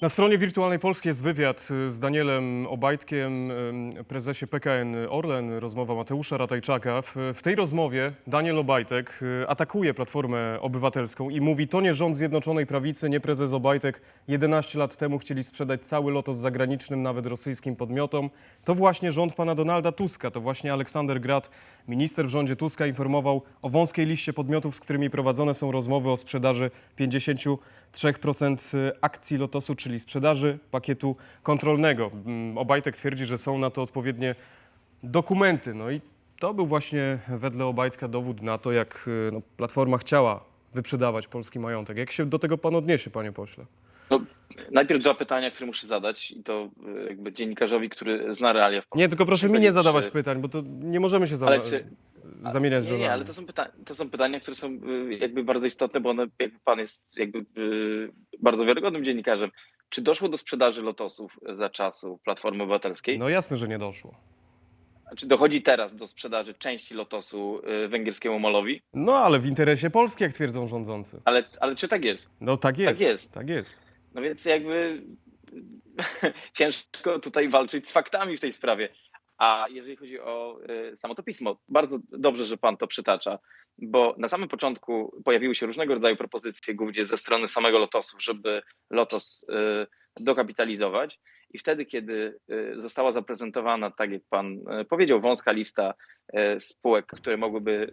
Na stronie Wirtualnej Polski jest wywiad y, z Danielem Obajtkiem, ym, prezesie PKN Orlen, rozmowa Mateusza Ratajczaka. W, w tej rozmowie Daniel Obajtek y, atakuje Platformę Obywatelską i mówi, to nie rząd Zjednoczonej Prawicy, nie prezes Obajtek. 11 lat temu chcieli sprzedać cały lotos zagranicznym, nawet rosyjskim podmiotom. To właśnie rząd pana Donalda Tuska, to właśnie Aleksander Grad, minister w rządzie Tuska, informował o wąskiej liście podmiotów, z którymi prowadzone są rozmowy o sprzedaży 53% akcji lotosu, czyli sprzedaży pakietu kontrolnego. Mm, Obajtek twierdzi, że są na to odpowiednie dokumenty. No i to był właśnie wedle Obajtka dowód na to, jak y, no, Platforma chciała wyprzedawać polski majątek. Jak się do tego pan odniesie, panie pośle? Najpierw dwa pytania, które muszę zadać i to y, jakby dziennikarzowi, który zna realia w Polsce. Nie, tylko proszę mi nie zadawać czy- pytań, bo to nie możemy się zama- czy- zamieniać Nie, nie, ale to są, pyta- to są pytania, które są y, jakby bardzo istotne, bo one, jakby pan jest jakby y, bardzo wiarygodnym dziennikarzem. Czy doszło do sprzedaży lotosów za czasu Platformy Obywatelskiej? No jasne, że nie doszło. Czy dochodzi teraz do sprzedaży części lotosu węgierskiemu Molowi? No ale w interesie Polski, jak twierdzą rządzący. Ale, ale czy tak jest? No tak jest. jest. Tak jest. No więc jakby ciężko tutaj walczyć z faktami w tej sprawie. A jeżeli chodzi o y, samo to pismo, bardzo dobrze, że pan to przytacza, bo na samym początku pojawiły się różnego rodzaju propozycje, głównie ze strony samego Lotosu, żeby Lotos y, dokapitalizować. I wtedy, kiedy y, została zaprezentowana, tak jak pan y, powiedział, wąska lista y, spółek, które mogłyby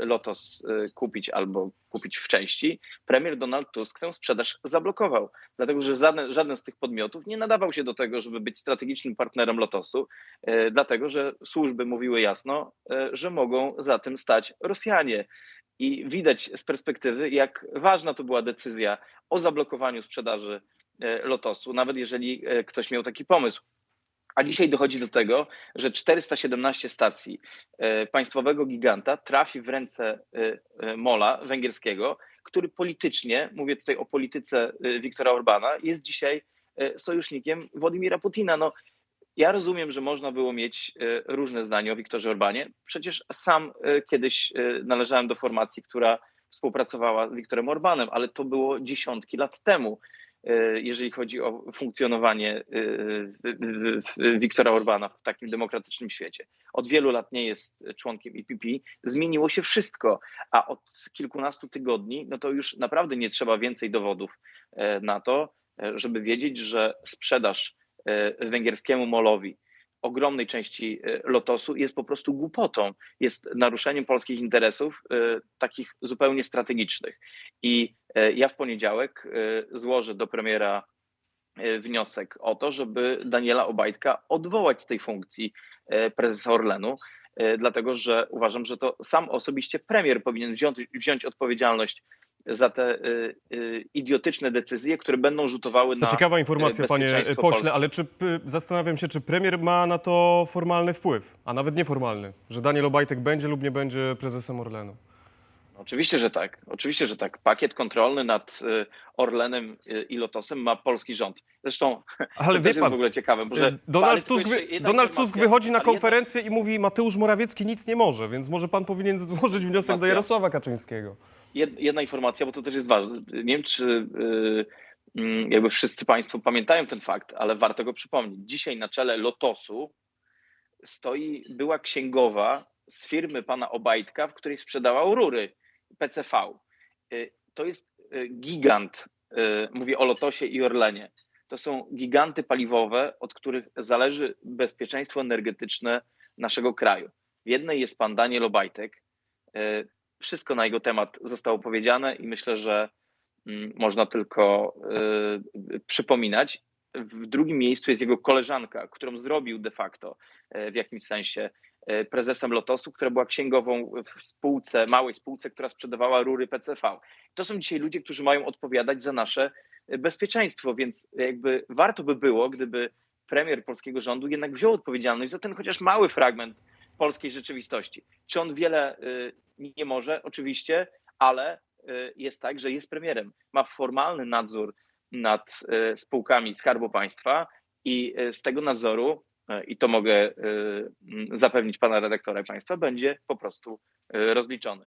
Lotos kupić albo kupić w części, premier Donald Tusk tę sprzedaż zablokował, dlatego że żaden, żaden z tych podmiotów nie nadawał się do tego, żeby być strategicznym partnerem Lotosu, e, dlatego że służby mówiły jasno, e, że mogą za tym stać Rosjanie. I widać z perspektywy, jak ważna to była decyzja o zablokowaniu sprzedaży e, Lotosu, nawet jeżeli e, ktoś miał taki pomysł. A dzisiaj dochodzi do tego, że 417 stacji e, państwowego giganta trafi w ręce e, e, Mola węgierskiego, który politycznie, mówię tutaj o polityce e, Viktora Orbana, jest dzisiaj e, sojusznikiem Władimira Putina. No, ja rozumiem, że można było mieć e, różne zdanie o Viktorze Orbanie. Przecież sam e, kiedyś e, należałem do formacji, która współpracowała z Viktorem Orbanem, ale to było dziesiątki lat temu e, jeżeli chodzi o funkcjonowanie e, w- w- Viktora Orbana w takim demokratycznym świecie. Od wielu lat nie jest członkiem IPP. Zmieniło się wszystko, a od kilkunastu tygodni, no to już naprawdę nie trzeba więcej dowodów e, na to, żeby wiedzieć, że sprzedaż węgierskiemu molowi ogromnej części e, lotosu jest po prostu głupotą, jest naruszeniem polskich interesów, e, takich zupełnie strategicznych. I e, ja w poniedziałek złożę do premiera wniosek o to, żeby Daniela Obajtka odwołać z tej funkcji prezesa Orlenu, dlatego że uważam, że to sam osobiście premier powinien wziąć, wziąć odpowiedzialność za te e, e, idiotyczne decyzje, które będą rzutowały To na ciekawa informacja, panie bezpieczeństwo pośle, Polski. ale czy zastanawiam się, czy premier ma na to formalny wpływ, a nawet nieformalny, że Daniel Obajtek będzie lub nie będzie prezesem Orlenu? Oczywiście, że tak. Oczywiście, że tak. Pakiet kontrolny nad y, Orlenem y, i Lotosem ma polski rząd. Zresztą Ale to wie pan, w ogóle ciekawe, bo że ale Donald Tusk, wy, Donald Tusk wychodzi na konferencję i mówi Mateusz Morawiecki nic nie może, więc może pan powinien złożyć wniosek do. Jarosława Kaczyńskiego. Jed, jedna informacja, bo to też jest ważne. Nie wiem, czy y, mm, jakby wszyscy Państwo pamiętają ten fakt, ale warto go przypomnieć. Dzisiaj na czele Lotosu stoi była księgowa z firmy pana Obajtka, w której sprzedała rury PCV. Y, To jest y, gigant, mówię o Lotosie i Orlenie. To są giganty paliwowe, od których zależy bezpieczeństwo energetyczne naszego kraju. W jednej jest pan Daniel Obajtek. Wszystko na jego temat zostało powiedziane i myślę, że mm, można tylko y, przypominać. W drugim miejscu jest jego koleżanka, którą zrobił de facto y, w jakimś sensie y, prezesem Lotosu, która była księgową w spółce, małej spółce, która sprzedawała rury PCV. To są dzisiaj ludzie, którzy mają odpowiadać za nasze y, bezpieczeństwo, więc jakby warto by było, gdyby premier polskiego rządu jednak wziął odpowiedzialność za ten chociaż mały fragment polskiej rzeczywistości. Czy on wiele y, nie może? Oczywiście, ale y, jest tak, że jest premierem. Ma formalny nadzór nad y, spółkami Skarbu Państwa i z tego nadzoru, i to mogę zapewnić pana redaktora państwa, będzie po prostu rozliczony.